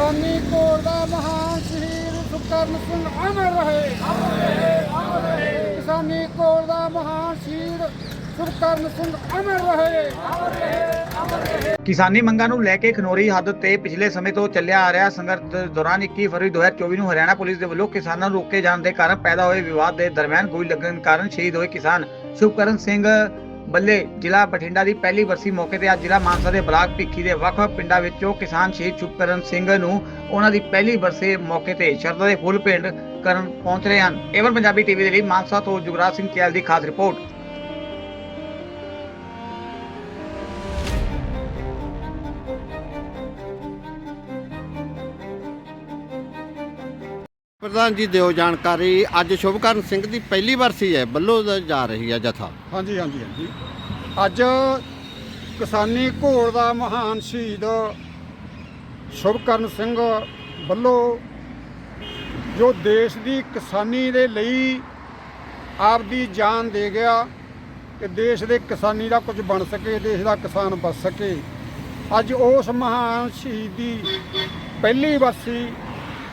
ਕਿਸਾਨੀ ਕੋਲ ਦਾ ਮਹਾਨ ਸ਼ਹੀਦ ਸੁਖਕਰਨ ਸਿੰਘ ਅਮਰ ਰਹੇ। ਅਮਰ ਰਹੇ ਅਮਰ ਰਹੇ ਕਿਸਾਨੀ ਕੋਲ ਦਾ ਮਹਾਨ ਸ਼ਹੀਦ ਸੁਖਕਰਨ ਸਿੰਘ ਅਮਰ ਰਹੇ। ਅਮਰ ਰਹੇ ਅਮਰ ਰਹੇ ਕਿਸਾਨੀ ਮੰਗਾਂ ਨੂੰ ਲੈ ਕੇ ਖਨੋਰੀ ਹੱਦ ਤੇ ਪਿਛਲੇ ਸਮੇਂ ਤੋਂ ਚੱਲਿਆ ਆ ਰਿਹਾ ਸੰਘਰਸ਼ ਦੌਰਾਨ 21 ਫਰਵਰੀ 2024 ਨੂੰ ਹਰਿਆਣਾ ਪੁਲਿਸ ਦੇ ਵੱਲੋਂ ਕਿਸਾਨਾਂ ਨੂੰ ਰੋਕੇ ਜਾਣ ਦੇ ਕਾਰਨ ਪੈਦਾ ਹੋਏ ਵਿਵਾਦ ਦੇ ਦਰਮਿਆਨ ਗੋਲੀ ਲੱਗਣ ਕਾਰਨ ਸ਼ਹੀਦ ਹੋਏ ਕਿਸਾਨ ਸ਼ੁਭਕਰਨ ਸਿੰਘ ਬੱਲੇ ਜ਼ਿਲ੍ਹਾ ਬਠਿੰਡਾ ਦੀ ਪਹਿਲੀ ਵਰਸੀ ਮੌਕੇ ਤੇ ਅੱਜ ਜ਼ਿਲ੍ਹਾ ਮਾਨਸਾ ਦੇ ਬਲਾਕ ਭਿੱਖੀ ਦੇ ਵੱਖ-ਵੱਖ ਪਿੰਡਾਂ ਵਿੱਚੋਂ ਕਿਸਾਨ ਸ਼ਹੀਦ ਸ਼ੁਭਕਰਨ ਸਿੰਘ ਨੂੰ ਉਹਨਾਂ ਦੀ ਪਹਿਲੀ ਵਰਸੇ ਮੌਕੇ ਤੇ ਸ਼ਰਧਾ ਦੇ ਫੁੱਲ ਭੇਂਟ ਕਰਨ ਪਹੁੰਚ ਰਹੇ ਹਨ। ਏਵਨ ਪੰਜਾਬੀ ਟੀਵੀ ਦੇ ਲਈ ਮਾਨਸਾ ਤੋਂ ਜੁਗਰਾਜ ਸਿੰਘ ਕੈਲ ਦੀ ਖਾਸ ਰਿਪੋਰਟ। ਪ੍ਰਧਾਨ ਜੀ, ਦਿਓ ਜਾਣਕਾਰੀ। ਅੱਜ ਸ਼ੁਭਕਰਨ ਸਿੰਘ ਦੀ ਪਹਿਲੀ ਵਰਸੀ ਹੈ ਬੱਲੋ ਦਾ ਜਾ ਰਹੀ ਹੈ ਜਥਾ। ਹਾਂਜੀ ਹਾਂਜੀ ਹਾਂਜੀ। ਅੱਜ ਕਿਸਾਨੀ ਘੋੜ ਦਾ ਮਹਾਨ ਸ਼ਹੀਦ ਸ਼ੁਭਕਰਨ ਸਿੰਘ ਵੱਲੋਂ ਜੋ ਦੇਸ਼ ਦੀ ਕਿਸਾਨੀ ਦੇ ਲਈ ਆਪਦੀ ਜਾਨ ਦੇ ਗਿਆ ਕਿ ਦੇਸ਼ ਦੇ ਕਿਸਾਨੀ ਦਾ ਕੁਝ ਬਣ ਸਕੇ, ਦੇਸ਼ ਦਾ ਕਿਸਾਨ ਬਚ ਸਕੇ। ਅੱਜ ਉਸ ਮਹਾਨ ਸ਼ਹੀਦ ਦੀ ਪਹਿਲੀ ਵਰਸੀ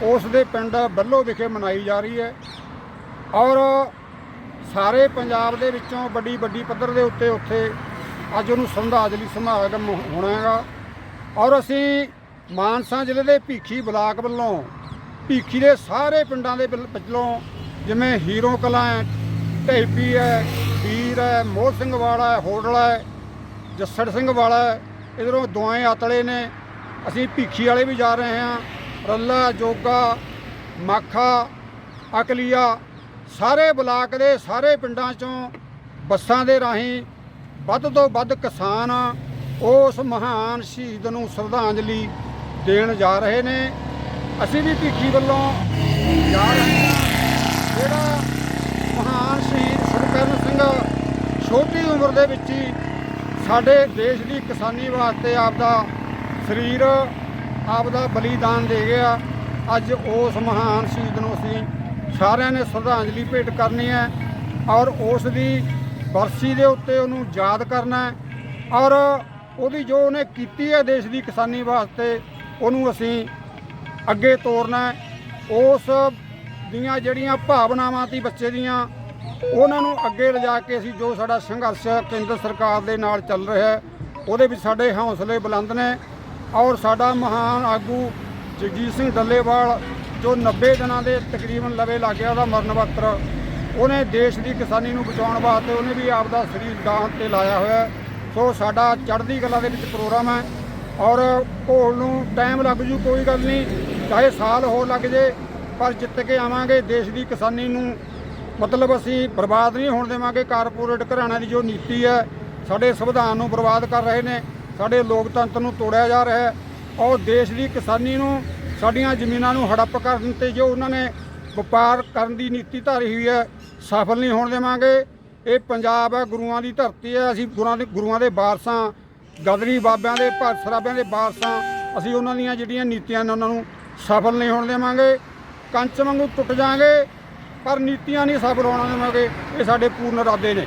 ਉਸ ਦੇ ਪਿੰਡ ਬੱਲੋ ਵਿਖੇ ਮਨਾਈ ਜਾ ਰਹੀ ਹੈ ਔਰ ਸਾਰੇ ਪੰਜਾਬ ਦੇ ਵਿੱਚੋਂ ਵੱਡੀ ਵੱਡੀ ਪੱਧਰ ਦੇ ਉੱਤੇ ਉੱਥੇ ਅੱਜ ਉਹਨੂੰ ਸ਼ਰਧਾਂਜਲੀ ਸਮਾਗਮ ਹੋਣਾ ਹੈਗਾ। ਔਰ ਅਸੀਂ ਮਾਨਸਾ ਜ਼ਿਲ੍ਹੇ ਦੇ ਭੀਖੀ ਬਲਾਕ ਵੱਲੋਂ, ਭੀਖੀ ਦੇ ਸਾਰੇ ਪਿੰਡਾਂ ਦੇ ਵੱਲ- ਵੱਲੋਂ ਜਿਵੇਂ ਹੀਰੋ ਕਲਾਂ ਹੈ, ਢੇਪੀ ਹੈ ਵੀਰ ਹੈ ਮੋਹ ਸਿੰਘ ਵਾਲਾ ਹੈ ਹੋੜਲਾ ਹੈ, ਜੱਸੜ ਸਿੰਘ ਵਾਲਾ ਹੈ, ਇਧਰੋਂ ਦੁਆਏ ਆਤਲੇ ਨੇ। ਅਸੀਂ ਭੀਖੀ ਵਾਲੇ ਵੀ ਜਾ ਰਹੇ ਹਾਂ। ਰੱਲਾ ਜੋਗਾ, ਮਾਖਾ, ਅਕਲੀਆ, ਸਾਰੇ ਬਲਾਕ ਦੇ ਸਾਰੇ ਪਿੰਡਾਂ ਚੋਂ ਬੱਸਾਂ ਦੇ ਰਾਹੀਂ ਵੱਧ ਤੋਂ ਵੱਧ ਕਿਸਾਨ ਉਸ ਮਹਾਨ ਸ਼ਹੀਦ ਨੂੰ ਸ਼ਰਧਾਂਜਲੀ ਦੇਣ ਜਾ ਰਹੇ ਨੇ। ਅਸੀਂ ਵੀ ਭੀਖੀ ਵੱਲੋਂ ਜਾ ਰਹੇ ਹਾਂ। ਜਿਹੜਾ ਮਹਾਨ ਸ਼ਹੀਦ ਸੁਖਕਰਨ ਸਿੰਘ ਛੋਟੀ ਉਮਰ ਦੇ ਵਿੱਚ ਹੀ ਸਾਡੇ ਦੇਸ਼ ਦੀ ਕਿਸਾਨੀ ਵਾਸਤੇ ਆਪਦਾ ਸਰੀਰ ਆਪ ਦਾ ਬਲੀਦਾਨ ਦੇ ਗਿਆ ਅੱਜ ਉਸ ਮਹਾਨ ਸ਼ਹੀਦ ਨੂੰ ਅਸੀਂ ਸਾਰਿਆਂ ਨੇ ਸ਼ਰਧਾਂਜਲੀ ਭੇਟ ਕਰਨੀ ਹੈ ਔਰ ਉਸ ਦੀ ਬਰਸੀ ਦੇ ਉੱਤੇ ਉਹਨੂੰ ਯਾਦ ਕਰਨਾ ਹੈ ਔਰ ਉਹਦੀ ਜੋ ਉਹਨੇ ਕੀਤੀ ਹੈ ਦੇਸ਼ ਦੀ ਕਿਸਾਨੀ ਵਾਸਤੇ, ਉਹਨੂੰ ਅਸੀਂ ਅੱਗੇ ਤੋਰਨਾ ਉਸ ਦੀਆਂ ਜਿਹੜੀਆਂ ਭਾਵਨਾਵਾਂ ਤੀ ਬੱਚੇ ਦੀਆਂ, ਉਹਨਾਂ ਨੂੰ ਅੱਗੇ ਲਿਜਾ ਕੇ ਅਸੀਂ ਜੋ ਸਾਡਾ ਸੰਘਰਸ਼ ਕੇਂਦਰ ਸਰਕਾਰ ਦੇ ਨਾਲ ਚੱਲ ਰਿਹਾ ਹੈ, ਉਹਦੇ ਵਿੱਚ ਸਾਡੇ ਹੌਸਲੇ ਬੁਲੰਦ ਨੇ। ਔਰ ਸਾਡਾ ਮਹਾਨ ਆਗੂ ਜਗਜੀਤ ਸਿੰਘ ਡੱਲੇਵਾਲ, ਜੋ 90 ਦਿਨਾਂ ਦੇ ਤਕਰੀਬਨ ਲਵੇ ਲੱਗ ਗਿਆ ਉਹਦਾ ਮਰਨ ਵਕਤ, ਉਹਨੇ ਦੇਸ਼ ਦੀ ਕਿਸਾਨੀ ਨੂੰ ਬਚਾਉਣ ਵਾਸਤੇ ਉਹਨੇ ਵੀ ਆਪਦਾ ਸਰੀਰ ਦਾਨ ਤੇ ਲਾਇਆ ਹੋਇਆ। ਸੋ ਸਾਡਾ ਚੜ੍ਹਦੀ ਕਲਾ ਦੇ ਵਿੱਚ ਪ੍ਰੋਗਰਾਮ ਹੈ ਔਰ ਘੋਲ ਨੂੰ ਟਾਈਮ ਲੱਗ ਜੂ, ਕੋਈ ਗੱਲ ਨਹੀਂ, ਚਾਹੇ ਸਾਲ ਹੋਰ ਲੱਗ ਜੇ, ਪਰ ਜਿੱਤ ਕੇ ਆਵਾਂਗੇ, ਦੇਸ਼ ਦੀ ਕਿਸਾਨੀ ਨੂੰ ਮਤਲਬ ਅਸੀਂ ਬਰਬਾਦ ਨਹੀਂ ਹੋਣ ਦੇਵਾਂਗੇ। ਕਾਰਪੋਰੇਟ ਘਰਾਣਿਆਂ ਦੀ ਜੋ ਨੀਤੀ ਹੈ, ਸਾਡੇ ਸੰਵਿਧਾਨ ਨੂੰ ਬਰਬਾਦ ਕਰ ਰਹੇ ਨੇ। ਸਾਡੇ ਲੋਕਤੰਤਰ ਨੂੰ ਤੋੜਿਆ ਜਾ ਰਿਹਾ ਹੈ ਔਰ ਦੇਸ਼ ਦੀ ਕਿਸਾਨੀ ਨੂੰ, ਸਾਡੀਆਂ ਜ਼ਮੀਨਾਂ ਨੂੰ ਹੜੱਪ ਕਰਨ ਤੇ ਜੋ ਉਹਨਾਂ ਨੇ ਵਪਾਰ ਕਰਨ ਦੀ ਨੀਤੀ ਧਾਰੀ ਹੋਈ ਹੈ, ਸਫਲ ਨਹੀਂ ਹੋਣ ਦੇਵਾਂਗੇ। ਇਹ ਪੰਜਾਬ ਹੈ, ਗੁਰੂਆਂ ਦੀ ਧਰਤੀ ਹੈ। ਅਸੀਂ ਗੁਰੂਆਂ ਦੇ ਗੁਰੂਆਂ ਦੇ ਵਾਰਸਾਂ ਗਦਰੀ ਬਾਬਿਆਂ ਦੇ ਭਗਤ ਸਰਾਬਿਆਂ ਦੇ ਵਾਰਸਾਂ ਅਸੀਂ ਉਹਨਾਂ ਦੀਆਂ ਜਿਹੜੀਆਂ ਨੀਤੀਆਂ ਨੇ ਉਹਨਾਂ ਨੂੰ ਸਫਲ ਨਹੀਂ ਹੋਣ ਦੇਵਾਂਗੇ। ਕੰਚ ਵਾਂਗੂ ਟੁੱਟ ਜਾਾਂਗੇ ਪਰ ਨੀਤੀਆਂ ਨਹੀਂ ਸਫਲ ਹੋਣ ਦੇਵਾਂਗੇ। ਇਹ ਸਾਡੇ ਪੂਰਨ ਇਰਾਦੇ ਨੇ।